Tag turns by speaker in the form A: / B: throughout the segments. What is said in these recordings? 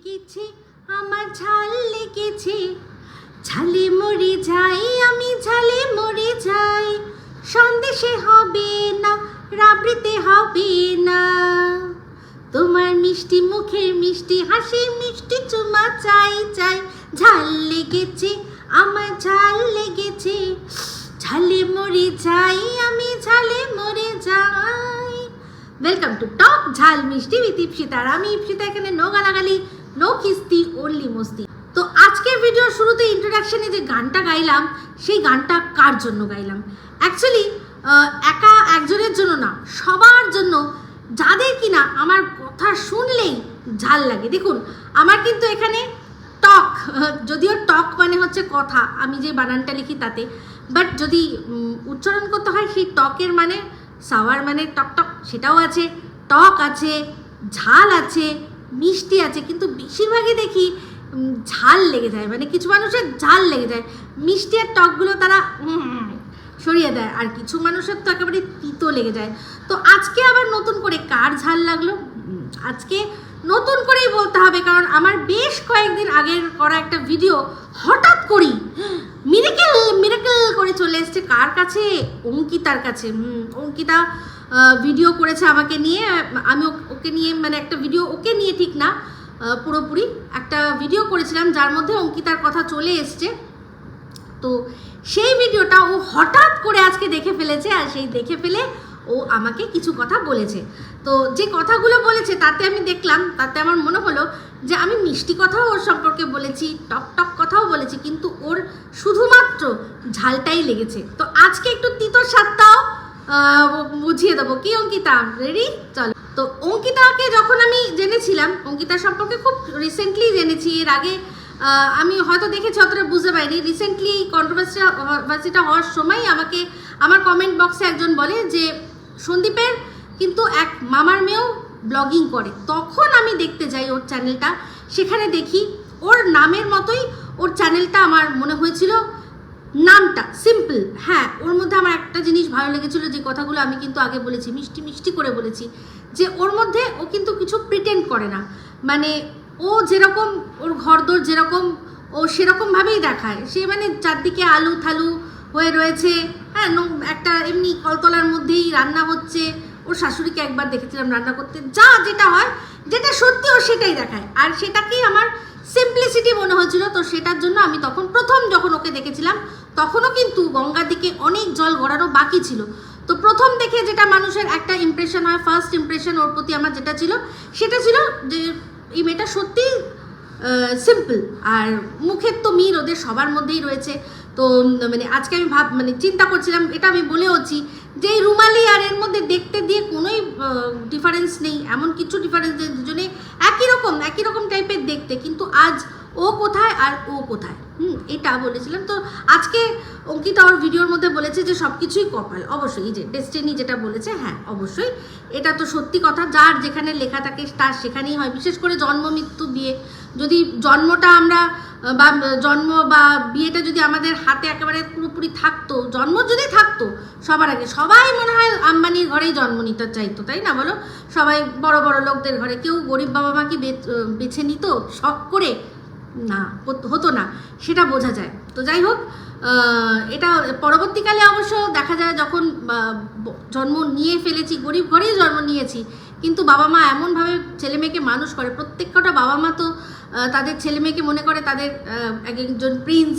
A: লেগেছে আমার ঝাল লেগেছে ঝালে মরে যাই, আমি ঝালে মরে যাই। সন্দেশে হবে না, রাবড়িতে হবে না। তোমার মিষ্টি মুখের মিষ্টি হাসি মিষ্টি চুমা চাই চাই। ঝাল লেগেছে, আমার ঝাল লেগেছে। ঝালে মরে যাই, আমি ঝালে মরে যাই। ওয়েলকাম টু টক ঝাল, মিষ্টি উইথ ইপসিতা আর আমি ইপসিতা এখানে নো গালাগালি নো কিস্তি ওনলি মস্তি তো আজকের ভিডিওর শুরুতে ইন্ট্রোডাকশনে যে গানটা গাইলাম, সেই গানটা কার জন্য গাইলাম? অ্যাকচুয়ালি একা একজনের জন্য না, সবার জন্য। যাদের কিনা আমার কথা শুনলেই ঝাল লাগে। দেখুন, আমার কিন্তু এখানে টক, যদিও টক মানে হচ্ছে কথা, আমি যে বানানটা লিখি তাতে। বাট যদি উচ্চারণ করতে হয়, সেই টকের মানে সাওয়ার মানে টক টক, সেটাও আছে, টক আছে, ঝাল আছে মিষ্টি আছে, কিন্তু বেশিরভাগই দেখি ঝাল লেগে যায় মানে কিছু মানুষের ঝাল লেগে যায়। মিষ্টি আর টকগুলো তারা সরিয়ে দেয়, আর কিছু মানুষের তো একেবারে তিতো লেগে যায়। তো আজকে আবার নতুন করে কার ঝাল লাগল? আজকে নতুন করেই বলতে হবে, কারণ আমার বেশ কয়েকদিন আগের করা একটা ভিডিও হঠাৎ করি মিরাকেল মিরাকেল করে চলে এসছে। কার কাছে? অঙ্কিতার কাছে। অঙ্কিতা ভিডিও করেছে আমাকে নিয়ে আমি ওকে নিয়ে মানে একটা ভিডিও ওকে নিয়ে ঠিক না পুরোপুরি। একটা ভিডিও করেছিলাম যার মধ্যে অঙ্কিতার কথা চলে এসছে। তো সেই ভিডিওটা ও হঠাৎ করে আজকে দেখে ফেলেছে আর সেই দেখে ফেলে ও আমাকে কিছু কথা বলেছে। তো যে কথাগুলো বলেছে তাতে আমি দেখলাম তাতে আমার মনে হলো যে আমি মিষ্টি কথাও ওর সম্পর্কে বলেছি টক টক কথাও বলেছি কিন্তু ওর শুধুমাত্র ঝালটাই লেগেছে। তো আজকে একটু তিতোর আহ, বুঝিয়ে দেবো। কি, অঙ্কিতা? রেডি চলো। তো অঙ্কিতাকে যখন আমি জেনেছিলাম, অঙ্কিতা সম্পর্কে খুব রিসেন্টলি জেনেছি, এর আগে আমি হয়তো দেখেছি, অতটা বুঝতে পারিনি। রিসেন্টলি কন্ট্রোভার্সিটা হওয়ার সময় আমাকে, আমার কমেন্ট বক্সে একজন বলে যে, সন্দীপের কিন্তু এক মামার মেয়েও ব্লগিং করে। তখন আমি দেখতে যাই ওর চ্যানেলটা সেখানে দেখি ওর নামের মতোই ওর চ্যানেলটা আমার মনে হয়েছিল। নামটা সিম্পল হ্যাঁ ওর মধ্যে আমার একটা জিনিস ভালো লেগেছিল যে কথাগুলো আমি কিন্তু আগে বলেছি, মিষ্টি মিষ্টি করে বলেছি, যে ওর মধ্যে ও কিন্তু কিছু প্রিটেন্ড করে না। মানে ও যেরকম ওর ঘরদোর যেরকম ও সেরকমভাবেই দেখায়। সে মানে চারদিকে আলু থালু হয়ে রয়েছে হ্যাঁ একটা এমনি কলতলার মধ্যেই রান্না হচ্ছে। ওর শাশুড়িকে একবার দেখেছিলাম রান্না করতে। যা যেটা হয়, যেটা সত্যি ও সেটাই দেখায়। আর সেটাকেই আমার সিম্পলিসিটি মনে হয়েছিল, তো সেটার জন্য আমি তখন প্রথম যখন ওকে দেখেছিলাম তখনও কিন্তু গঙ্গার দিকে অনেক জল গড়ারও বাকি ছিল। তো প্রথম দেখে যেটা মানুষের একটা ইমপ্রেশন হয় ফার্স্ট ইমপ্রেশন ওর প্রতি আমার যেটা ছিল, সেটা ছিল যে এই মেয়েটা সত্যি সিম্পল আর মুখের তো মিল ওদের সবার মধ্যেই রয়েছে। তো মানে আজকে আমি ভাব মানে চিন্তা করছিলাম, এটা আমি বলেওছি যে রুমালি আর এর মধ্যে দেখতে দিয়ে কোনোই ডিফারেন্স নেই। এমন কিছু ডিফারেন্স দুজনে একই রকম একই রকম টাইপের দেখতে। কিন্তু আজ ও কোথায় আর ও কোথায়? হুম, এটা বলেছিলাম। তো আজকে অঙ্কিতা ওর ভিডিওর মধ্যে বলেছে যে সব কিছুই কপাল। অবশ্যই যে ডেস্টিনি যেটা বলেছে হ্যাঁ অবশ্যই। এটা তো সত্যি কথা, যার যেখানে লেখা থাকে তার সেখানেই হয়। বিশেষ করে জন্ম, মৃত্যু, বিয়ে। যদি জন্মটা আমরা বা, জন্ম বা বিয়েটা যদি আমাদের হাতে একেবারে পুরোপুরি থাকতো, জন্ম যদি থাকতো সবার আগে, সবাই মনে হয় আম্বানির ঘরেই জন্ম নিতে চাইতো, তাই না বলো? সবাই বড় বড় লোকদের ঘরে, কেউ গরিব বাবা মাকে বেছে নিত, শখ করে না, হতো না, সেটা বোঝা যায়। তো যাই হোক এটা পরবর্তীকালে অবশ্য দেখা যায় যখন জন্ম নিয়ে ফেলেছি, গরিব ঘরেই জন্ম নিয়েছি, কিন্তু বাবা মা এমনভাবে ছেলে মেয়েকে মানুষ করে প্রত্যেকটা বাবা মা তো তাদের ছেলে মেয়েকে মনে করে তাদের এক একজন প্রিন্স,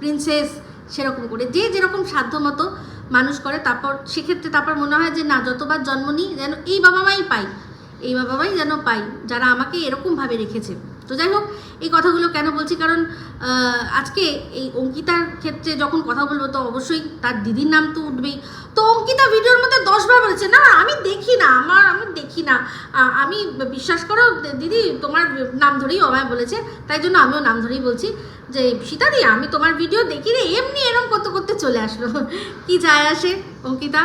A: প্রিন্সেস, সেরকম করে। যে যেরকম সাধ্য মতো মানুষ করে, তারপর, সেক্ষেত্রে তারপর মনে হয় যে, না, যতবার জন্ম নিই, যেন এই বাবা মাই পাই, এই বাবা মাই যেন পাই, যারা আমাকে এরকমভাবে রেখেছে। তো যাই হোক, এই কথাগুলো কেন বলছি? কারণ আজকে এই অঙ্কিতার ক্ষেত্রে যখন কথা বলব, তো অবশ্যই তার দিদির নাম তো উঠবেই। তো অঙ্কিতা ভিডিওর মধ্যে দশবার বলেছে, না, আমি দেখি না, আমার, আমি দেখি না। আমি বিশ্বাস করো, দিদি তোমার নাম ধরেই আমায় বলেছে, তাই জন্য আমিও নাম ধরেই বলছি যে, সীতাদি, আমি তোমার ভিডিও দেখি রে এমনি এরম করতে করতে চলে আসলো। কি যায় আসে অঙ্কিতা?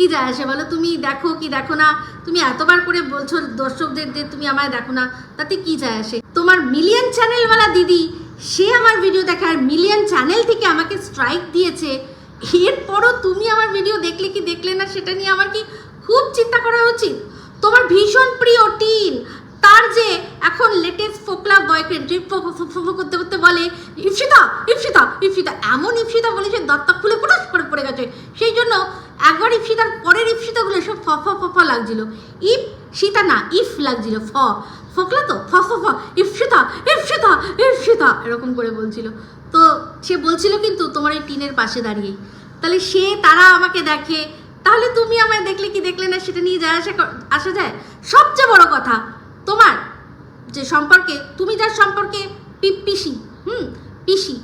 A: কি যায় আসে বলো? তুমি দেখো কি দেখো না? তুমি এতবার করে বলছো দর্শকদের যে তুমি আমায় দেখো না, তাতে কি যায় আসে? তোমার মিলিয়ন চ্যানেলওয়ালা দিদি, সে আমার ভিডিও দেখে আর মিলিয়ন চ্যানেল থেকে আমাকে স্ট্রাইক দিয়েছে। এরপরও তুমি আমার ভিডিও দেখলে কি দেখলে না, সেটা নিয়ে আমার কি খুব চিন্তা করা উচিত? তোমার ভীষণ প্রিয় টিন, তার যে এখন লেটেস্ট ফোকলা বয়ফ্রেন্ড করতে করতে বলে, ইপসিতা ইপসিতা ইপসিতা। এমন ইপসিতা বলে সে দত্তা খুলে পড়াশ করে পড়ে গেছে। সেই জন্য একবার ইপসিতার পরের ইপসিতাগুলো সব ফ ফ ফ লাগছিল। ইফ সীতা না, ইফ লাগছিল, ফ। ফকলা তো? ফ ফ ফ ইপসিতা ইপসিতা ইপসিতা এরকম করে বলছিল। তো সে বলছিল কিন্তু তোমার এই টিনের পাশে দাঁড়িয়ে তাহলে সে, তারা আমাকে দেখে, তাহলে তুমি আমায় দেখলে কি দেখলে না সেটা নিয়ে যা আসা আসা যায়? সবচেয়ে বড় কথা, তোমার যে সম্পর্কে, তুমি যার সম্পর্কে পিসি, হুম, পিসি,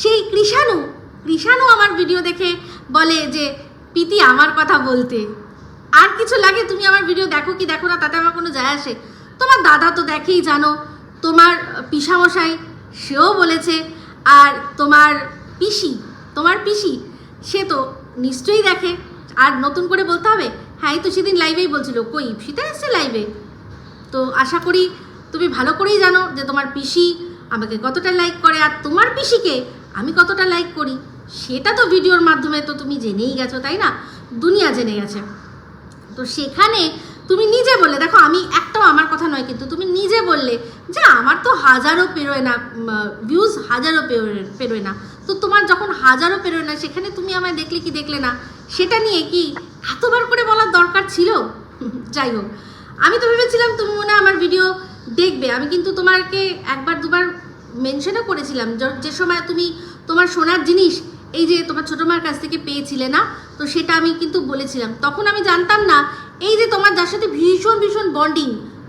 A: সেই কৃষাণু কৃষাণু আমার ভিডিও দেখে বলে যে পিতি আমার কথা বলতে। আর কিছু লাগে? তুমি আমার ভিডিও দেখো কি দেখো না? তাতে আমার কোনো যায় আসে। তোমার দাদা তো দেখেই জানো, তোমার পিসামশাই সেও বলেছে, আর তোমার পিসি তোমার পিসি, সে তো নিশ্চয়ই দেখে। আর নতুন করে বলতে হবে হ্যাঁ তো সেদিন লাইভেই বলছিল। কই সেটা এসছে লাইভে তো আশা করি তুমি ভালো করেই জানো যে তোমার পিসি আমাকে কতটা লাইক করে, আর তোমার পিসিকে আমি কতটা লাইক করি। সেটা তো ভিডিওর মাধ্যমে তো তুমি জেনেই গেছো, তাই না? দুনিয়া জেনে গেছে। তো সেখানে তুমি নিজে বললে, দেখো, আমি একটাও আমার কথা নয়, কিন্তু তুমি নিজে বললে যে আমার তো হাজারও পেরোয় না ভিউজ হাজারও পেরোয় না। তো তোমার যখন হাজারও পেরোয় না, সেখানে তুমি আমায় দেখলে কি দেখলে না? সেটা নিয়ে কি এতবার করে বলার দরকার ছিল? যাই হোক, আমি তো ভেবেছিলাম তুমি মনে আমার ভিডিও দেখবে। আমি কিন্তু তোমাকে একবার দুবার মেনশনও করেছিলাম যে সময় তুমি তোমার সোনার জিনিস এই যে তোমার ছোটো মার কাছ থেকে পেয়েছিলে না, তো সেটা আমি কিন্তু বলেছিলাম। তখন আমি জানতাম না, এই যে তোমার যার সাথে ভীষণ ভীষণ বন্ডিং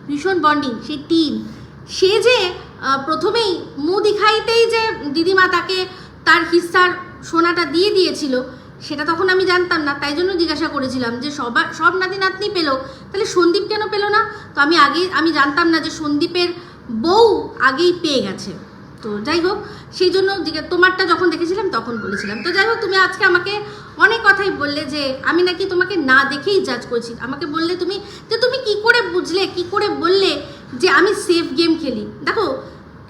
A: ভীষণ বন্ডিং সেই টিম, সে যে প্রথমেই মু দিখাইতেই যে দিদিমা তাকে তার হিস্সার সোনাটা দিয়ে দিয়েছিল, সেটা তখন আমি জানতাম না। তাই জন্য জিজ্ঞাসা করেছিলাম যে সবার সব নাতি নাতনি পেল? তাহলে সন্দীপ কেন পেল না? তো আমি আগে, আমি জানতাম না যে সন্দীপের বউ আগেই পেয়ে গেছে। তো যাই হোক, সেই জন্য তোমারটা যখন দেখেছিলাম তখন বলেছিলাম। তো যাই হোক, তুমি আজকে আমাকে অনেক কথাই বললে যে আমি নাকি তোমাকে না দেখেই জাজ করছি। আমাকে বললে তুমি যে তুমি কি করে বুঝলে, কি করে বললে যে আমি সেফ গেম খেলি? দেখো,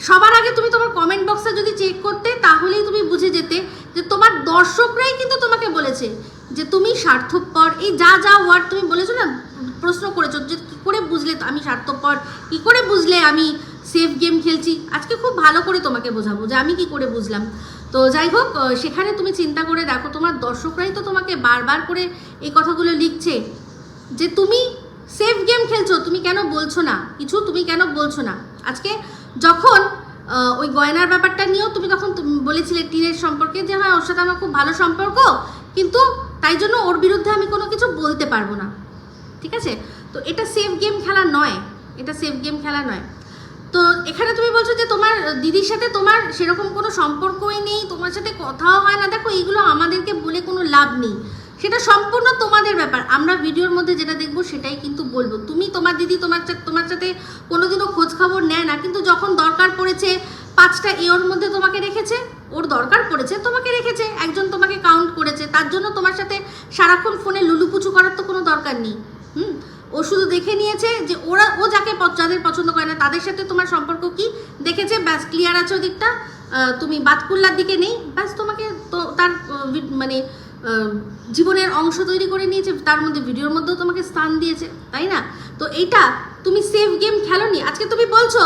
A: সবার আগে তুমি তোমার কমেন্ট বক্সে যদি চেক করতে, তাহলেই তুমি বুঝে যেতে যে তোমার দর্শকরাই কিন্তু তোমাকে বলেছে যে তুমি স্বার্থপর। এই যা যা ওয়ার্ড তুমি বলেছ না, প্রশ্ন করেছ যে কী করে বুঝলে আমি স্বার্থপর? কী করে বুঝলে আমি সেফ গেম খেলছি। আজকে খুব ভালো করে তোমাকে বোঝাবো যে আমি কি করে বুঝলাম। তো যাই হোক সেখানে তুমি চিন্তা করে দেখো, তোমার দর্শকরাই তো তোমাকে বারবার করে এই কথাগুলো লিখছে যে তুমি সেফ গেম খেলছো, তুমি কেন বলছো না? কিছু তুমি কেন বলছো না? আজকে যখন ওই গয়নার ব্যাপারটা নিয়েও তুমি তখন বলেছিলে টিনের সম্পর্কে যে হ্যাঁ ওর সাথে আমার খুব ভালো সম্পর্ক, কিন্তু তাই জন্য ওর বিরুদ্ধে আমি কোনো কিছু বলতে পারব না। ঠিক আছে? তো এটা সেফ গেম খেলা নয়। এটা সেফ গেম খেলা নয়। তো এখানে তুমি বলছো যে তোমার দিদির সাথে তোমার সেরকম কোনো সম্পর্কই নেই, তোমার সাথে কথাও হয় না। দেখো এগুলো আমাদেরকে বলে কোনো লাভ নেই। সেটা সম্পূর্ণ তোমাদের ব্যাপার। আমরা ভিডিওর মধ্যে যেটা দেখব সেটাই কিন্তু বলব। তুমি, তোমার দিদি, তোমার তোমার সাথে কোনোদিনও খোঁজ খবর নেয় না। কিন্তু যখন দরকার পড়েছে, পাঁচটা এ ওর মধ্যে তোমাকে রেখেছে, ওর দরকার পড়েছে, তোমাকে রেখেছে, একজন তোমাকে কাউন্ট করেছে। তার জন্য তোমার সাথে সারাক্ষণ ফোনে লুলুপুচু করার তো কোনো দরকার নেই। হুম? ও শুধু দেখে নিয়েছে যে ওরা, ও যাকে যাদের পছন্দ করে না, তাদের সাথে তোমার সম্পর্ক কি? দেখেছে, ব্যাস ক্লিয়ার আছে ওদিকটা। তুমি বাতকুল্লার দিকে নেই। ব্যাস, তোমাকে তো তার মানে জীবনের অংশ তৈরি করে নিয়েছে। তার মধ্যে ভিডিওর মধ্যেও তোমাকে স্থান দিয়েছে, তাই না? তো এইটা তুমি সেফ গেম খেলোনি। আজকে তুমি বলছো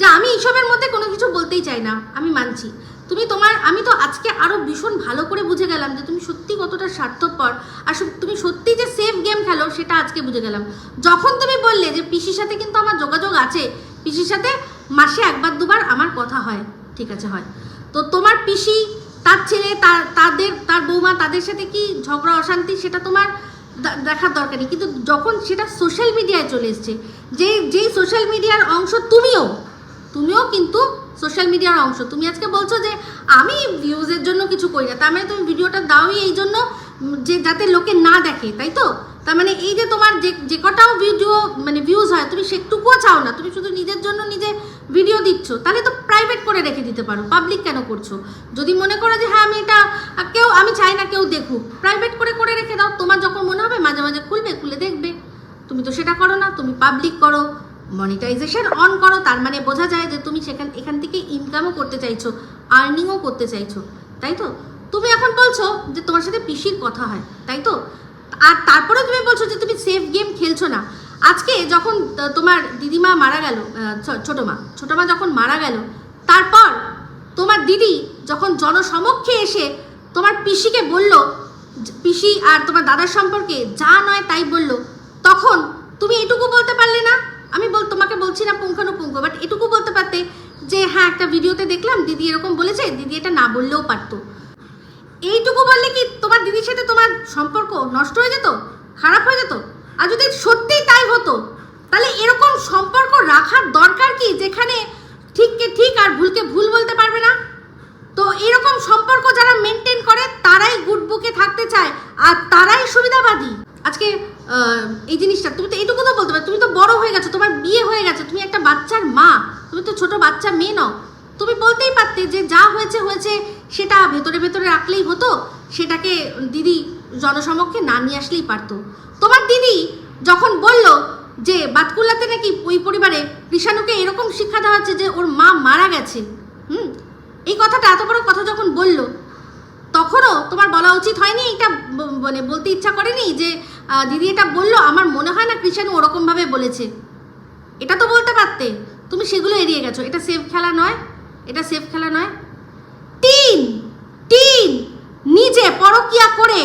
A: যে আমি এইসবের মধ্যে কোনো কিছু বলতেই চাই না। আমি মানছি। তুমি তোমার, আমি তো আজকে আরও ভীষণ ভালো করে বুঝে গেলাম যে তুমি সত্যি কতটা স্বার্থপর আর তুমি সত্যি যে সেফ গেম খেলো সেটা আজকে বুঝে গেলাম। যখন তুমি বললে যে পিসির সাথে কিন্তু আমার যোগাযোগ আছে, পিসির সাথে মাসে একবার দুবার আমার কথা হয়, ঠিক আছে হয়। তো তোমার পিসি, তার ছেলে, তার, তাদের, তার বৌমা, তাদের সাথে কি ঝগড়া, অশান্তি সেটা তোমার দেখার দরকার নেই। কিন্তু যখন সেটা সোশ্যাল মিডিয়ায় চলে এসছে, যে, যেই সোশ্যাল মিডিয়ার অংশ তুমিও তুমিও কিন্তু সোশ্যাল মিডিয়ার অংশ। তুমি আজকে বলছো যে আমি ভিউজের জন্য কিছু করি না। তার মানে তুমি ভিডিওটা দাওই এই জন্য যে যাতে লোকে না দেখে, তাই তো? তার মানে এই যে তোমার যে যে কটাও ভিডিও মানে ভিউজ হয়, তুমি সেটুকুও চাও না। তুমি শুধু নিজের জন্য নিজে ভিডিও দিচ্ছ। তাহলে তো প্রাইভেট করে রেখে দিতে পারো। পাবলিক কেন করছ? যদি মনে করো যে হ্যাঁ আমি এটা কেউ, আমি চাই না কেউ দেখুক। প্রাইভেট করে করে রেখে দাও। তোমার যখন মনে হবে, মাঝে মাঝে খুলবে, খুলে দেখবে। তুমি তো সেটা করো না। তুমি পাবলিক করো। মনিটাইজেশন অন করো, তার মানে বোঝা যায় যে তুমি সেখান, এখান থেকে ইনকামও করতে চাইছো আর্নিংও করতে চাইছো, তাই তো? তুমি এখন বলছো যে তোমার সাথে পিসির কথা হয়, তাই তো? আর তারপরে তুমি বলছো যে তুমি সেফ গেম খেলছো না। আজকে যখন তোমার দিদিমা মারা গেল ছোট মা ছোট মা যখন মারা গেল, তারপর তোমার দিদি যখন জনসমক্ষে এসে তোমার পিসিকে বলল পিসি আর তোমার দাদার সম্পর্কে যা নয় তাই বলল, তখন তুমি এটুকু বলতে পারলে না? আমি বল, তোমাকে বলছি না পুঙ্খানুপুঙ্খ বাট এটুকু বলতে পারতে যে হ্যাঁ একটা ভিডিওতে দেখলাম, দিদি এরকম বলেছে, দিদি এটা না বললেও পারতো। এইটুকু বললে কি তোমার দিদির সাথে তোমার সম্পর্ক নষ্ট হয়ে যেত, খারাপ হয়ে যেত? আর যদি সত্যিই তাই হতো, তাহলে এরকম সম্পর্ক রাখার দরকার কি, যেখানে ঠিককে ঠিক আর ভুলকে ভুল বলতে পারবে না? তো এরকম সম্পর্ক যারা মেনটেন করে, তারাই গুড বুকে থাকতে চায়, আর তারাই সুবিধাবাদী। আজকে এই জিনিসটা, তুমি তো এইটুকু তো বলতে পারো, তুমি তো বড় হয়ে গেছো, তোমার বিয়ে হয়ে গেছে, তুমি একটা বাচ্চার মা, তুমি তো ছোট বাচ্চা মেয়ে নও। তুমি বলতেই পারতে যে যা হয়েছে হয়েছে, সেটা ভেতরে ভেতরে রাখলেই হতো, সেটাকে দিদি জনসমক্ষে না নিয়ে আসলেই পারতো। তোমার দিদি যখন বলল যে বাতকুল্লাতে নাকি ওই পরিবারে কৃষাণুকে এরকম শিক্ষা দেওয়া হচ্ছে যে ওর মা মারা গেছে, হুম, এই কথাটা এত বড় কথা যখন বলল, তখনও তোমার বলা উচিত হয়নি, এটা মানে বলতে ইচ্ছা করেনি যে দিদি এটা বলল, আমার মনে হয় না কৃষাণু ওরকমভাবে বলেছে। এটা তো বলতে পারতে। তুমি সেগুলো এড়িয়ে গেছো। এটা সেফ খেলা নয়। এটা সেফ খেলা নয়। তিন তিন, নিজে পরকিয়া করে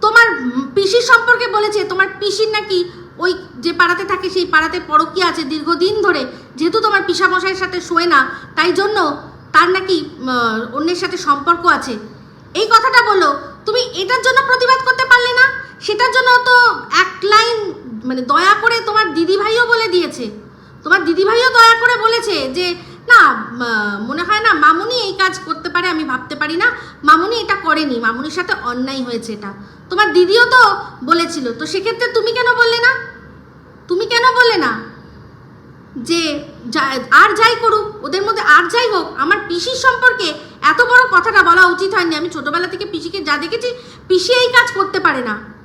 A: তোমার পিসির সম্পর্কে বলেছে, তোমার পিসির নাকি ওই যে পাড়াতে থাকে, সেই পাড়াতে পরকিয়া আছে দীর্ঘদিন ধরে। যেহেতু তোমার পিসামশাইয়ের সাথে শোয় না, তাই জন্য তার নাকি অন্যের সাথে সম্পর্ক আছে। এই কথাটা বলো তুমি এটার জন্য প্রতিবাদ করতে পারলে না? সেটার জন্য তো এক লাইন মানে দয়া করে তোমার দিদিভাইও বলে দিয়েছে। তোমার দিদিভাইও দয়া করে বলেছে যে, না মনে হয় না মামুনি এই কাজ করতে পারে, আমি ভাবতে পারি না। মামুনি এটা করেনি, মামুনির সাথে অন্যায় হয়েছে এটা। তোমার দিদিও তো বলেছিল। তো সেক্ষেত্রে তুমি কেন বললে না? তুমি কেন বললে না? যে, যা- আর যাই করুক, ওদের মধ্যে আর যাই হোক, আমার পিসির সম্পর্কে এত বড় কথাটা বলা উচিত হয়নি। আমি ছোটবেলা থেকে পিসিকে যা দেখেছি, পিসি এই কাজ করতে পারে না।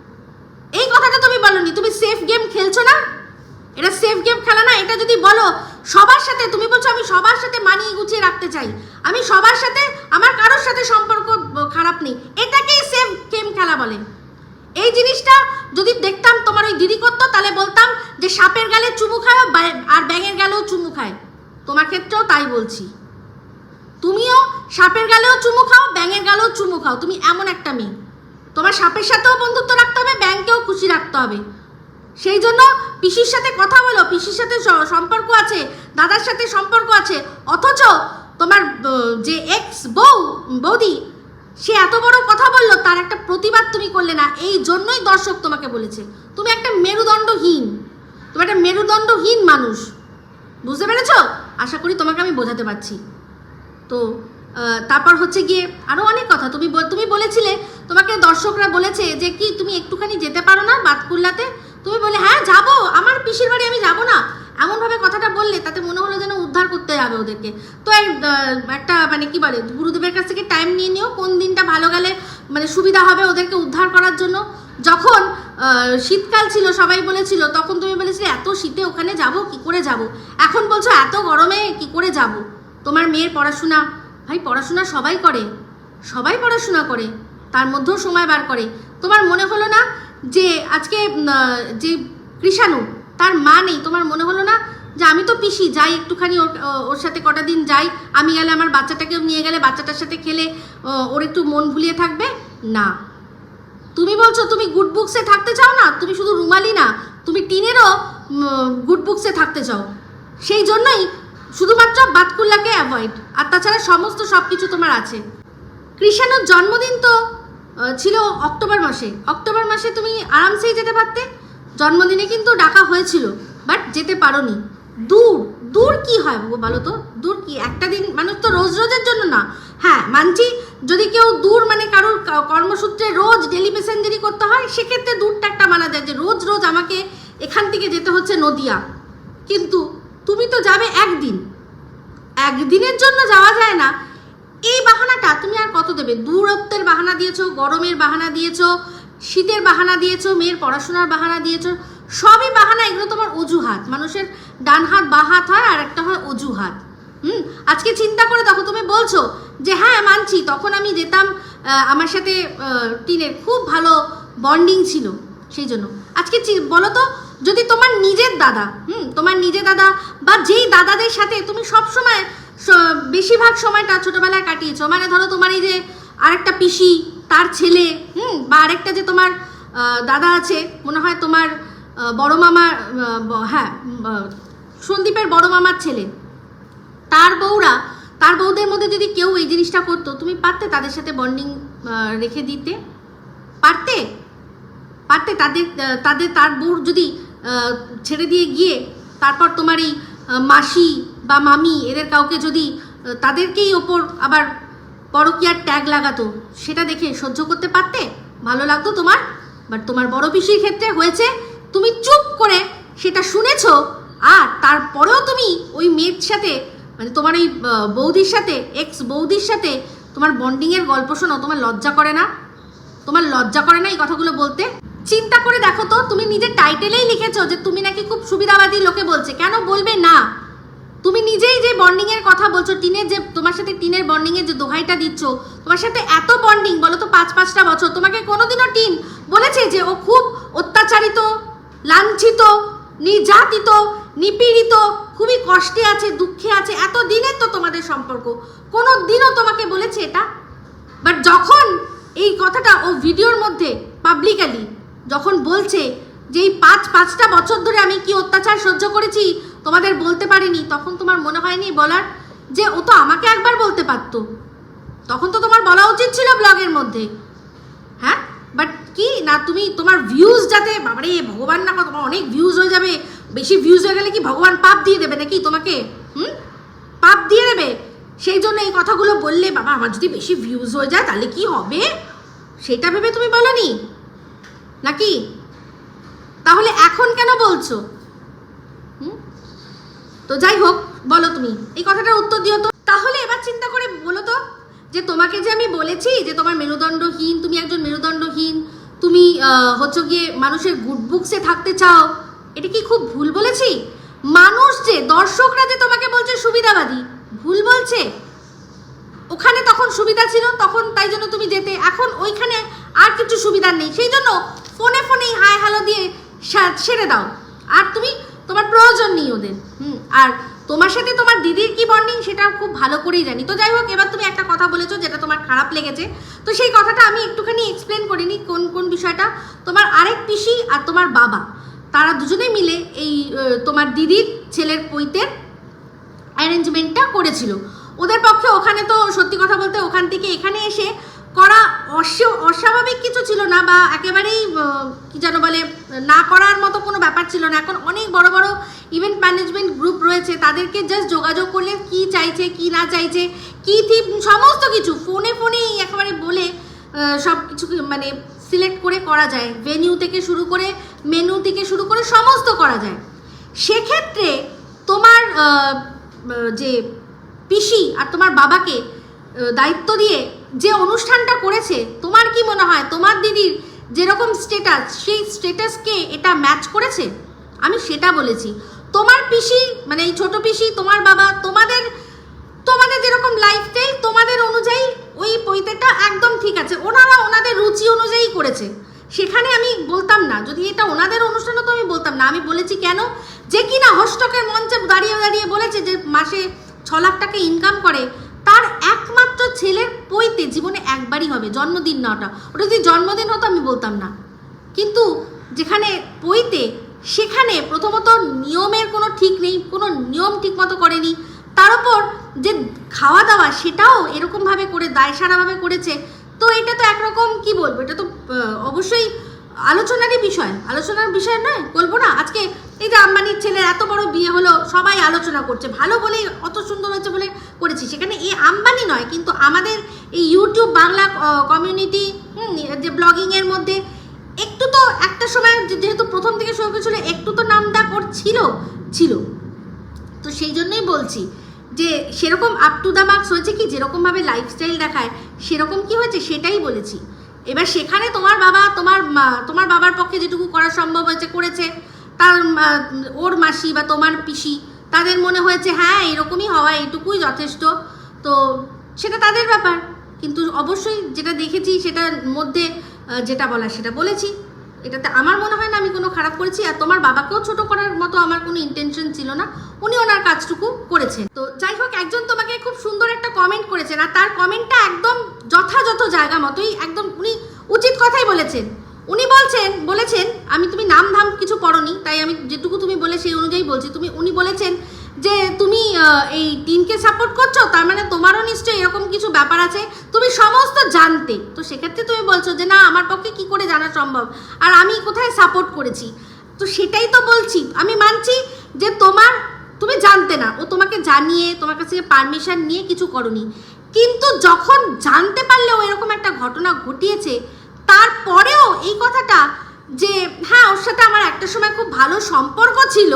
A: এই কথাটা তুমি বলনি, তুমি সেফ গেম খেলছো না? এটা সেফ গেম খেলা না, এটা যদি বলো, সবার সাথে, তুমি বলছো আমি সবার সাথে মানিয়ে গুছিয়ে রাখতে চাই। আমি সবার সাথে, আমার কারোর সাথে সম্পর্ক খারাপ নেই। এটাকেই সেফ গেম খেলা বলে। এই জিনিসটা যদি দেখতাম তোমার ওই দিদি করতো, তাহলে বলতাম যে সাপের গালে চুমু খায় আর ব্যাঙের গালেও চুমু খায়। তোমার ক্ষেত্রেও তাই বলছি। তুমিও সাপের গালেও চুমু খাও, ব্যাঙের গালেও চুমু খাও। তুমি এমন একটা মেয়ে। তোমার সাপের সাথেও বন্ধুত্ব রাখতে হবে, ব্যাংকেও খুশি রাখতে হবে। সেই জন্য পিসির সাথে কথা বলো, পিসির সাথে সম্পর্ক আছে, দাদার সাথে সম্পর্ক আছে, অথচ তোমার যে এক্স বউ, বৌদি, সে এত বড় কথা বলল, তার একটা প্রতিবাদ তুমি করলে না, এই জন্যই দর্শক তোমাকে বলেছে। তুমি একটা মেরুদণ্ডহীন, তুমি একটা মেরুদণ্ডহীন মানুষ। বুঝতে পেরেছ? আশা করি তোমাকে আমি বোঝাতে পারছি। তো তারপর হচ্ছে গিয়ে আরও অনেক কথা। তুমি তুমি বলেছিলে, তোমাকে দর্শকরা বলেছে যে কি তুমি একটুখানি যেতে পারো না বাতকুল্লাতে? তুমি বলে হ্যাঁ যাব। আমার পিসির বাড়ি আমি যাব না। এমনভাবে কথাটা বললে, তাতে মনে হলো যেন উদ্ধার করতে যাবে ওদেরকে। তো এক- একটা মানে কি বলে, গুরুদেবের কাছ থেকে টাইম নিয়ে নিও, কোন দিনটা ভালো গেলে মানে সুবিধা হবে ওদেরকে উদ্ধার করার জন্য। যখন শীতকাল ছিল, সবাই বলেছিল, তখন তুমি বলেছিলে, এত শীতে ওখানে যাব, কি করে যাব? এখন বলছো, এত গরমে কি করে যাব? তোমার মেয়ের পড়াশোনা ভাই, পড়াশোনা সবাই করে। সবাই পড়াশোনা করে, তার মধ্যেও সময় বার করে। তোমার মনে হলো না যে আজকে যে কৃষাণু, তার মা নেই, তোমার মনে হলো না যে আমি তো পিসি, যাই একটুখানি ওর ওর সাথে কটা দিন যাই, আমি গেলে আমার বাচ্চাটাকেও নিয়ে গেলে বাচ্চাটার সাথে খেলে ওর একটু মন ভুলিয়ে থাকবে? না। তুমি বলছো তুমি গুড বুকসে থাকতে চাও না? তুমি শুধু রুমালি না, তুমি টিনেরও গুড বুকসে থাকতে চাও। সেই জন্যই শুধুমাত্র বাতকুল্লাকে অ্যাভয়েড আর তাছাড়া সমস্ত সব কিছু তোমার আছে। কৃষাণুর জন্মদিন তো ছিল অক্টোবর মাসে। অক্টোবর মাসে তুমি আরামসেই যেতে পারতে। জন্মদিনে কিন্তু ডাকা হয়েছিল বাট যেতে পারোনি। দূর দূর কি হয় বলো তো? দূর কি? একটা দিন মানুষ তো রোজ রোজের জন্য না। হ্যাঁ মানছি, যদি কেউ দূর মানে কারোর কর্মসূত্রে রোজ ডেলি প্যাসেঞ্জারি করতে হয়, সেক্ষেত্রে দূরটা একটা মানা যায় যে রোজ রোজ আমাকে এখান থেকে যেতে হচ্ছে নদিয়া। কিন্তু তুমি তো যাবে একদিন। একদিনের জন্য যাওয়া যায় না। এই বাহানাটা তুমি আর কত দেবে? দূরত্বের বাহানা দিয়েছ, গরমের বাহানা দিয়েছ, শীতের বাহানা দিয়েছ, মেয়ের পড়াশোনার বাহানা দিয়েছ, সবই বাহানা, এগুলো তোমার অজুহাত। মানুষের ডান হাত, বা হাত হয়, আর একটা হয় অজুহাত। হুম? আজকে চিন্তা করে তখন তুমি বলছো যে হ্যাঁ মানছি। তখন আমি যেতাম আমার সাথে টিনের খুব ভালো বন্ডিং ছিল, সেই জন্য। আজকে বলো তো যদি তোমার নিজের দাদা, হুম, তোমার নিজের দাদা বা যেই দাদাদের সাথে তুমি সব সময় বেশিরভাগ সময়টা ছোটবেলায় কাটিয়েছো মানে ধরো তোমার এই যে আরেকটা পিসি, তার ছেলে, হুম, বা আরেকটা যে তোমার দাদা আছে, মনে হয় তোমার বড় মামা হ্যাঁ সন্দীপের বড় মামার ছেলে, তার বউরা, তার বউদের মধ্যে যদি কেউ এই জিনিসটা করতো, তুমি পারতে তাদের সাথে বন্ডিং রেখে দিতে? পারতে? পারতে তাদের তাদের, তার বউর যদি ছেড়ে দিয়ে গিয়ে তারপর তোমার এই মাসি বা মামি এদের কাউকে যদি তাদেরকেই ওপর আবার পরকিয়ার ট্যাগ লাগাতো সেটা দেখে সহ্য করতে পারতে? ভালো লাগতো তোমার? বাট তোমার বড় পিসির ক্ষেত্রে হয়েছে তুমি চুপ করে সেটা শুনেছো আর তারপরেও তুমি ওই মেয়ের সাথে মানে তোমার আহ, বৌদির সাথে এক্স বৌদির সাথে তোমার বন্ডিংয়ের গল্প শোনো তোমার লজ্জা করে না? তোমার লজ্জা করে না এই কথাগুলো বলতে? চিন্তা করে দেখো তো, তুমি নিজের টাইটেলেই লিখেছো যে তুমি নাকি খুব সুবিধাবাদী লোকে বলছে। কেন বলবে না? তুমি নিজেই যে বন্ডিং এর কথা বলছো, টিনের যে, তোমার সাথে টিনের বন্ডিং এর যে দোহাইটা দিচ্ছ, তোমার সাথে এত বন্ডিং বলো তো পাঁচ পাঁচটা বছর, তোমাকে কোনোদিনও টিন বলেছে যে ও খুব অত্যাচারিত, লাঞ্ছিত, নির্যাতিত, নিপীড়িত, খুবই কষ্টে আছে, দুঃখে আছে, এত দিনের তো তোমাদের সম্পর্ক। কোনো দিনও তোমাকে বলেছে এটা? বাট যখন এই কথাটা ও ভিডিওর মধ্যে পাবলিকালি যখন বলছে যে এই পাঁচ, পাঁচটা বছর ধরে আমি কি অত্যাচার সহ্য করেছি, তোমাদের বলতে পারিনি, তখন তোমার মনে হয়নি বলার? যে ও তো আমাকে একবার বলতে পারতো। তখন তো তোমার বলা উচিত ছিল ব্লগের মধ্যে। হ্যাঁ? বাট কি না তুমি তোমার ভিউজ যাতে, বাবারে, ভগবান না তোমার অনেক ভিউজ হয়ে যাবে। বেশি ভিউজ হয়ে গেলে কি ভগবান পাপ দিয়ে দেবে নাকি তোমাকে? হুম? পাপ দিয়ে দেবে। সেই জন্য এই কথাগুলো বললে, বাবা, আমার যদি বেশি ভিউজ হয়ে যায় তাহলে কি হবে? সেটা ভেবে তুমি বলনি? নাকি? তাহলে এখন কেন বলছো? তো যাই হোক, বলো তুমি, এই কথাটার উত্তর দিও তো। তাহলে এবার চিন্তা করে বলো তো, যে তোমাকে যে আমি বলেছি যে তোমার মেরুদণ্ডহীন, তুমি একজন মেরুদণ্ডহীন, তুমি হচ্ছে গিয়ে মানুষের গুড বুকসে থাকতে চাও, এটা কি খুব ভুল বলেছি? মানুষ যে, দর্শকরা যে তোমাকে বলছে সুবিধাবাদী, ভুল বলছে। ওখানে তখন সুবিধা ছিল, তখন তাই জন্য তুমি যেতে। এখন ওইখানে আর কিছু সুবিধা নেই। সেই জন্য ফোনে ফোনেই হাই হ্যালো দিয়ে সেরে দাও। আর তুমি তোমার প্রয়োজন নেই ওদের। হুম, আর তোমার সাথে তোমার দিদির কি বন্ডিং সেটা খুব ভালো করেই জানি। তো যাই হোক এবার তুমি একটা কথা বলেছ যেটা তোমার খারাপ লেগেছে। তো সেই কথাটা আমি একটুখানি এক্সপ্লেন করিনি কোন কোন বিষয়টা। তোমার আরেক পিসি আর তোমার বাবা, তারা দুজনে মিলে এই তোমার দিদির ছেলের পৈতের অ্যারেঞ্জমেন্টটা করেছিল। ওদের পক্ষে ওখানে তো সত্যি কথা বলতে ওখান থেকে এখানে এসে করা অস্ব- অস্বাভাবিক কিছু ছিল না বা একেবারেই কি যেন বলে, না করার মতো কোনো ব্যাপার ছিল না। এখন অনেক বড় বড় ইভেন্ট ম্যানেজমেন্ট গ্রুপ রয়েছে, তাদেরকে জাস্ট যোগাযোগ করলে কি চাইছে, কি না চাইছে, কি থিম সমস্ত কিছু ফোনে ফোনেই একেবারে বলে সব কিছু মানে সিলেক্ট করে করা যায়। ভেনিউ থেকে শুরু করে মেনু থেকে শুরু করে সমস্ত করা যায়। সেক্ষেত্রে তোমার যে পিসি আর তোমার বাবাকে দায়িত্ব দিয়ে যে অনুষ্ঠানটা করেছে, তোমার কি মনে হয়? তোমার দিদির যেরকম স্টেটাস সেই স্টেটাসকে এটা ম্যাচ করেছে? আমি সেটা বলেছি। তোমার পিসি মানে এই ছোট পিসি, তোমার বাবা, তোমাদের তোমাদের যেরকম লাইফস্টাইল তোমাদের অনুযায়ী ওই পৈতেটা একদম ঠিক আছে। ওনারা ওনাদের রুচি অনুযায়ী করেছে। সেখানে আমি বলতাম না। যদি এটা ওনাদের অনুষ্ঠান তো আমি বলতাম না। আমি বলেছি কেন? যে কিনা হস্টকের মঞ্চে দাঁড়িয়ে দাঁড়িয়ে বলেছে যে মাসে ছ লাখ টাকা ইনকাম করে, তার একমাত্র ছেলের পৈতে জীবনে একবারই হবে, জন্মদিন না ওটা। ওটা যদি জন্মদিন হতো আমি বলতাম না। কিন্তু যেখানে পইতে, সেখানে প্রথমত নিয়মের কোনো ঠিক নেই, কোনো নিয়ম ঠিকমতো করেনি। তার উপর যে খাওয়া দাওয়া সেটাও এরকমভাবে করে, দায়সারাভাবে করেছে। তো এটা তো একরকম কি বলব? এটা তো অবশ্যই আলোচনারই বিষয়। আলোচনার বিষয় নয়, বলব না। আজকে এই যে আম্বানির ছেলের এত বড় বিয়ে হলো, সবাই আলোচনা করছে। ভালো বলে, অত সুন্দর হয়েছে বলে করেছি। সেখানে এই আম্বানি নয়, কিন্তু আমাদের এই ইউটিউব বাংলা কমিউনিটি যে ব্লগিংয়ের মধ্যে একটু তো একটা সময় যেহেতু প্রথম থেকে শুরু করেছিল একটু তো নাম ডাক ওর ছিল ছিল। তো সেই জন্যই বলছি যে, সেরকম আপ টু দ্য মার্কস হয়েছে কি? যেরকমভাবে লাইফস্টাইল দেখায়, সেরকম কি হয়েছে? সেটাই বলেছি। এবার সেখানে তোমার বাবা, তোমার তোমার বাবার পক্ষে যেটুকু করা সম্ভব হয়েছে, করেছে। তার ওর মাসি বা তোমার পিসি, তাদের মনে হয়েছে হ্যাঁ এরকমই হওয়া এটুকুই যথেষ্ট। তো সেটা তাদের ব্যাপার। কিন্তু অবশ্যই যেটা দেখেছি, সেটার মধ্যে যেটা বলার, সেটা বলেছি। এটাতে আমার মনে হয় না আমি কোনো খারাপ করেছি। আর তোমার বাবাকেও ছোট করার মতো আমার কোনো ইন্টেনশন ছিল না। উনি ওনার কাজটুকু করেছেন। তো যাই হোক, একজন তোমাকে খুব সুন্দর একটা কমেন্ট করেছেন। আর তার কমেন্টটা একদম যথাযথ জায়গা মতোই, একদম উনি উচিত কথাই বলেছেন। উনি বলছেন, বলেছেন, আমি তুমি নাম ধাম কিছু পড়নি তাই আমি যেটুকু তুমি বলে সেই অনুযায়ী বলছি। তুমি, উনি বলেছেন যে তুমি এই টিনকে সাপোর্ট করছ, তার মানে তোমারও নিশ্চয়ই এরকম কিছু ব্যাপার আছে। তুমি সমস্ত জানতে। তো সেক্ষেত্রে তুমি বলছো যে, না, আমার পক্ষে কি করে জানা সম্ভব? আর আমি কোথায় সাপোর্ট করেছি? তো সেটাই তো বলছি। আমি মানছি যে তোমার, তুমি জানতে না। ও তোমাকে জানিয়ে, তোমার কাছে পারমিশন নিয়ে কিছু করনি। কিন্তু যখন জানতে পারলেও এরকম একটা ঘটনা ঘটিয়েছে তারপরেও এই কথাটা যে হ্যাঁ ওর সাথে আমার একটা সময় খুব ভালো সম্পর্ক ছিল।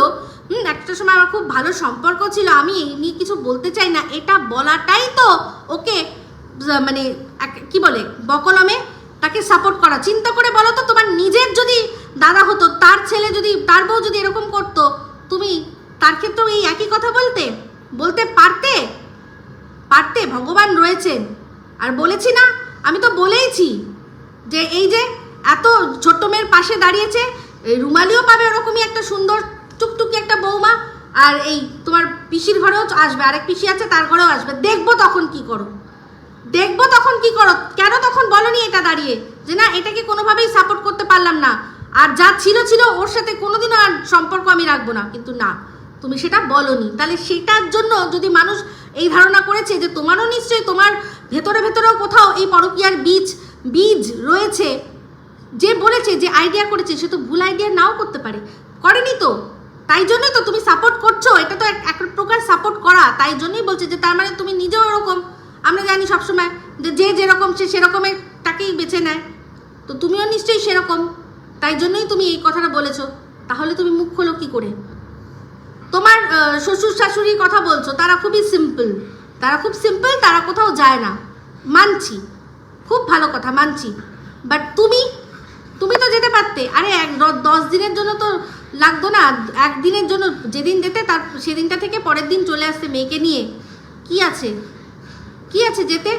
A: হুম, একটা সময় আমার খুব ভালো সম্পর্ক ছিল। আমি এই নিয়ে কিছু বলতে চাই না। এটা বলাটাই তো ওকে মানে কি বলে, বকলমে তাকে সাপোর্ট করা। চিন্তা করে বলো তো, তোমার নিজের যদি দাদা হতো, তার ছেলে যদি, তার বউ যদি এরকম করতো, তুমি তার ক্ষেত্রেও এই একই কথা বলতে? বলতে পারতে? পারতে, ভগবান রয়েছেন। আর বলেছি না, আমি তো বলেইছি। যে এই যে এত ছোট্ট মেয়ের পাশে দাঁড়িয়েছে রুমালিও পাবে ওরকমই একটা সুন্দর টুকটুকি একটা বৌমা, আর এই তোমার পিসির ঘরেও আসবে, আরেক পিসি আছে, তার ঘরেও আসবে। দেখব তখন কি করো। দেখব তখন কি করো। কেন তখন বলনি এটা দাঁড়িয়ে? যে না, এটাকে কোনোভাবেই সাপোর্ট করতে পারলাম না। আর যা ছিল ছিল, ওর সাথে কোনোদিনও আর সম্পর্ক আমি রাখব না। কিন্তু না, তুমি সেটা বলনি। তাহলে সেটার জন্য যদি মানুষ এই ধারণা করেছে যে তোমারও নিশ্চয়ই তোমার ভেতরে, ভেতরেও কোথাও এই পরকীয়ার বীজ বীজ রয়েছে। যে বলেছে যে আইডিয়া করেছে, সে তো ভুল আইডিয়া নাও করতে পারে। করেনি তো। তাই জন্যই তো তুমি সাপোর্ট করছ। এটা তো এক প্রকার সাপোর্ট করা। তাই জন্যই বলছে যে তার মানে তুমি নিজেও এরকম। আমরা জানি সবসময় যে যে যেরকম, সে সেরকমের তাকেই বেছে নেয়। তো তুমিও নিশ্চয়ই সেরকম। তাই জন্যই তুমি এই কথাটা বলেছ। তাহলে তুমি মুখ খোলো কী করে? তোমার শ্বশুর শাশুড়ির কথা বলছো। তারা খুবই সিম্পল তারা খুব সিম্পল তারা কোথাও যায় না। মানছি। খুব ভালো কথা মানছি। বাট তুমি তুমি তো যেতে পারতে। আরে এক দশ দিনের জন্য তো লাগতো না। একদিনের জন্য যেদিন যেতে তার সেদিনটা থেকে পরের দিন চলে আসতে মেয়েকে নিয়ে। কি আছে? কি আছে যেতে?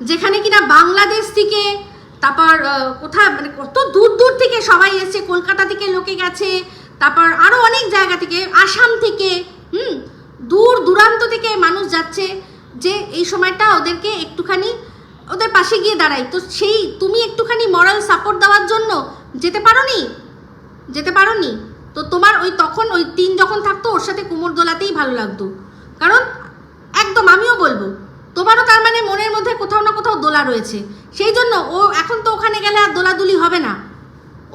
A: যেখানে কিনা বাংলাদেশ থেকে তারপর আহ, কোথা মানে কত দূর দূর থেকে সবাই এসছে কলকাতা থেকে লোকে গেছে তারপর আরও অনেক জায়গা থেকে আসাম থেকে হুম দূর দূরান্ত থেকে মানুষ যাচ্ছে যে এই সময়টা ওদেরকে একটুখানি ওদের পাশে গিয়ে দাঁড়াই। তো সেই তুমি একটুখানি মরাল সাপোর্ট দেওয়ার জন্য যেতে পারো নি যেতে পারো নি তো তোমার ওই তখন ওই তিন যখন থাকতো, ওর সাথে কুমোর দোলাতেই ভালো লাগতো। কারণ একদম আমিও বলব, তোমারও তার মানে মনের মধ্যে কোথাও না কোথাও দোলা রয়েছে। সেই জন্য ও এখন তো ওখানে গেলে আর দোলাদুলি হবে না।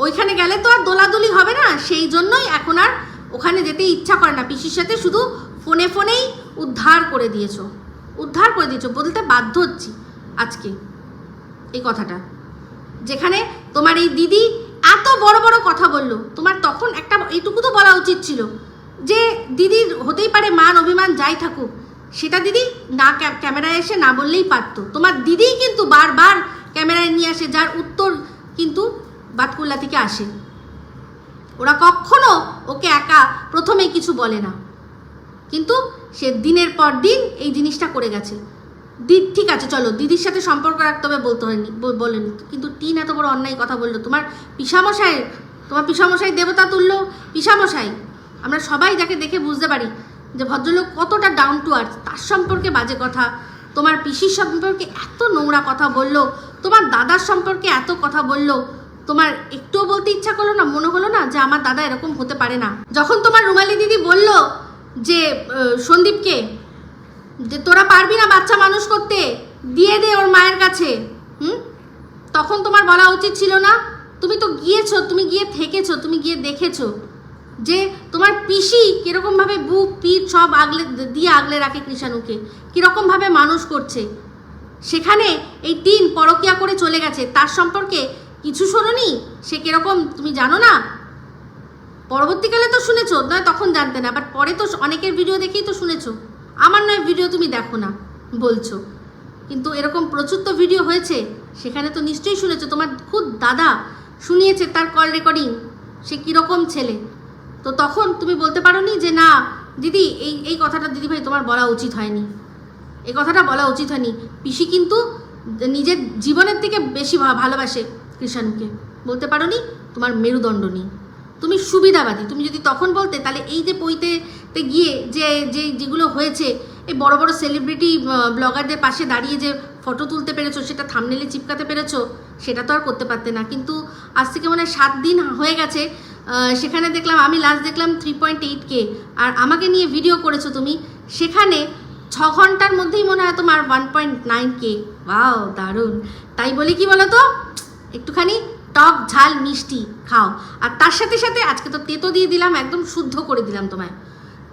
A: ওইখানে গেলে তো আর দোলাদুলি হবে না, সেই জন্যই এখন আর ওখানে যেতে ইচ্ছা করে না। পিসির সাথে শুধু ফোনে ফোনেই উদ্ধার করে দিয়েছ। উদ্ধার করে দিয়েছ, বলতে বাধ্য হচ্ছি। আজকে, এই কথাটা। যেখানে তোমার এই দিদি এত বড় বড় কথা বলল, তোমার তখন একটা এইটুকু তো বলা উচিত ছিল যে দিদির হতেই পারে মান অভিমান যাই থাকুক, সেটা দিদি না ক্যামেরায় এসে না বললেই পারতো। তোমার দিদিই কিন্তু বারবার ক্যামেরায় নিয়ে আসে, যার উত্তর কিন্তু বাতকুল্লা থেকে আসে। ওরা কখনো ওকে একা প্রথমে কিছু বলে না। কিন্তু সে দিনের পর দিন এই জিনিসটা করে গেছে। দি, ঠিক আছে, চলো, দিদির সাথে সম্পর্ক রাখতে হবে বলতে হয়নি বলেনি। কিন্তু টিন এত বড় অন্যায় কথা বলল। তোমার পিসামশাই তোমার পিসামশাই দেবতা তুল্য পিসামশাই, আমরা সবাই যাকে দেখে বুঝতে পারি যে ভদ্রলোক কতটা ডাউন টু আর্থ তার সম্পর্কে বাজে কথা। তোমার পিসির সম্পর্কে এত নোংরা কথা বলল, তোমার দাদার সম্পর্কে এত কথা বলল। তোমার একটুও বলতে ইচ্ছা করল না, মনে হলো না যে আমার দাদা এরকম হতে পারে না। যখন তোমার রুমালি দিদি বলল যে সন্দীপকে যে তোরা পারবি না বাচ্চা মানুষ করতে, দিয়ে দে ওর মায়ের কাছে, হুম? তখন তোমার বলা উচিত ছিল না, তুমি তো গিয়েছো, তুমি গিয়ে থেকেছো, তুমি গিয়ে দেখেছ যে তোমার পিসি কীরকমভাবে বুক, পিঠ সব আগলে, দিয়ে আগলে রাখে কৃষাণুকে, কীরকমভাবে মানুষ করছে। সেখানে এই টিন পরকিয়া করে চলে গেছে, তার সম্পর্কে কিছু শোনোনি? সে কীরকম, তুমি জানো না? পরবর্তীকালে তো শুনেছো, নয় তখন জানতে না বাট পরে তো অনেকের ভিডিও দেখেই তো শুনেছো। আমার নয় ভিডিও তুমি দেখো না, বলছো। কিন্তু এরকম প্রচুর তো ভিডিও হয়েছে, সেখানে তো নিশ্চয়ই শুনেছো, তোমার খুদ দাদা শুনিয়েছে তার কল রেকর্ডিং সে কীরকম ছেলে। তো তখন তুমি বলতে পারো নি যে না, দিদি, এই এই কথাটা দিদি ভাই তোমার বলা উচিত হয়নি। এই কথাটা বলা উচিত হয়নি। পিসি কিন্তু নিজের জীবনের থেকে বেশি ভালোবাসে কৃষাণকে। বলতে পারো নি তোমার মেরুদণ্ড নেই তুমি সুবিধাবাদী। তুমি যদি তখন বলতে, তাহলে এই যে পইতে তে গিয়ে যে যে, যেগুলো হয়েছে, এই বড় বড় সেলিব্রিটি ব্লগারদের পাশে দাঁড়িয়ে যে ফটো তুলতে পেরেছ, সেটা থামনেলে চিপকাতে পেরেছ, সেটা তো আর করতে পারতে না। কিন্তু আজ থেকে মানে সাত দিন হয়ে গেছে সেখানে দেখলাম, আমি লাস্ট দেখলাম থ্রি পয়েন্ট এইট কে আর আমাকে নিয়ে ভিডিও করেছ তুমি, সেখানে ছ ঘণ্টার মধ্যেই মনে হয় তোমার ওয়ান পয়েন্ট নাইন কে ওয়াও দারুণ। তাই বলি কি বলো তো একটুখানি টক, ঝাল, মিষ্টি, খাও। আর তার সাথে সাথে আজকে তো তেতো দিয়ে দিলাম, একদম শুদ্ধ করে দিলাম তোমায়।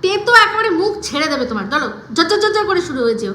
A: তেতো একেবারে মুখ ছেড়ে দেবে তোমার। চলো জজ্জর করে শুরু হয়েছে।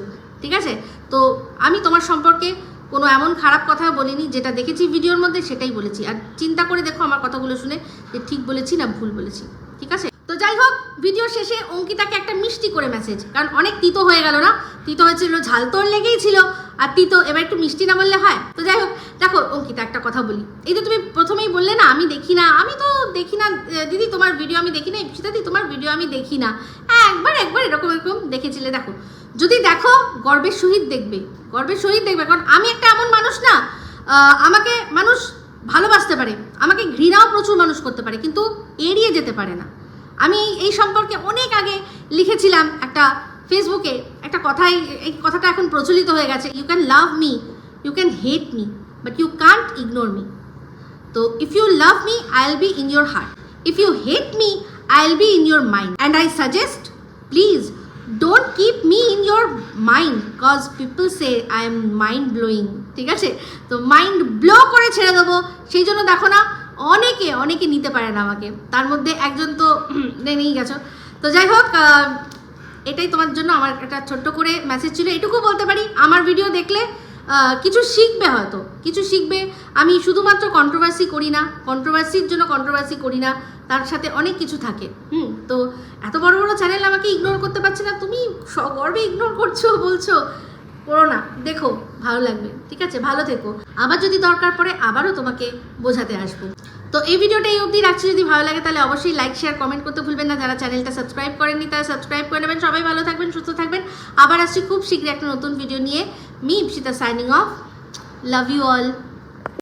A: ঠিক আছে? তো আমি তোমার সম্পর্কে কোনো এমন খারাপ কথা বলিনি, যেটা দেখেছি ভিডিওর মধ্যে, সেটাই বলেছি। আর চিন্তা করে দেখো আমার কথাগুলো শুনে যে ঠিক বলেছি না ভুল বলেছি। ঠিক আছে? তো যাই হোক ভিডিও শেষে অঙ্কিতাকে একটা মিষ্টি করে মেসেজ কারণ অনেক তিতো হয়ে গেল না? তিতো হয়েছিল, ঝাল তোর লেগেই ছিল, আর তিতো, এবার একটু মিষ্টি না বললে হয়? তো যাই হোক, দেখো অঙ্কিতা একটা কথা বলি। এই যে তুমি প্রথমেই বললে না, আমি দেখি না, আমি তো দেখি না দিদি তোমার ভিডিও আমি দেখি না ইপসিতা দি তোমার ভিডিও আমি দেখি না। হ্যাঁ একবার একবার এরকম এরকম দেখেছিলে, দেখো। যদি দেখো, গর্বের সহিত দেখবে, গর্বের সহিত দেখবে, কারণ আমি একটা এমন মানুষ না আমাকে মানুষ ভালোবাসতে পারে, আমাকে ঘৃণাও প্রচুর মানুষ করতে পারে, কিন্তু এড়িয়ে যেতে পারে না। আমি এই- সম্পর্কে অনেক আগে লিখেছিলাম একটা ফেসবুকে একটা কথাই, এই কথাটা এখন প্রচলিত হয়ে গেছে you can love me you can hate me but you can't ignore me তো if you love me I will be in your heart if you hate me I will be in your mind and I suggest please don't keep me in your mind cause people say I am mind blowing ঠিক আছে? তো mind blow করে ছেড়ে দেবো। সেই জন্য দেখো না অনেকে অনেকে নিতে পারে না আমাকে। তার মধ্যে একজন তো নিয়েই গেছো। তো যাই হোক এটাই তোমার জন্য আমার একটা ছোট্ট করে মেসেজ ছিল। এটুকু বলতে পারি, আমার ভিডিও দেখলে কিছু শিখবে হয়তো। কিছু শিখবে। আমি শুধুমাত্র কন্ট্রোভার্সি করি না কন্ট্রোভার্সির জন্য কন্ট্রোভার্সি করি না, তার সাথে অনেক কিছু থাকে। হুম, তো এত বড় বড় চ্যানেল আমাকে ইগনোর করতে পারছে না। তুমি সগর্বে ইগনোর করছ, বলছো। করো না, দেখো, ভালো লাগবে, ঠিক আছে? ভালো থেকো। আবার যদি দরকার পড়ে, আবারও তোমাকে বোঝাতে আসব। তো এই ভিডিওটা এই অবধি রাখছি। যদি ভালো লাগে, তাহলে অবশ্যই লাইক শেয়ার কমেন্ট করতে ভুলবেন না। যারা চ্যানেলটা সাবস্ক্রাইব করেননি, তারা সাবস্ক্রাইব করে নেবেন। সবাই ভালো থাকবেন, সুস্থ থাকবেন। আবার আসছি খুব শীঘ্রই একটা নতুন ভিডিও নিয়ে। Me Ipsita signing off love you all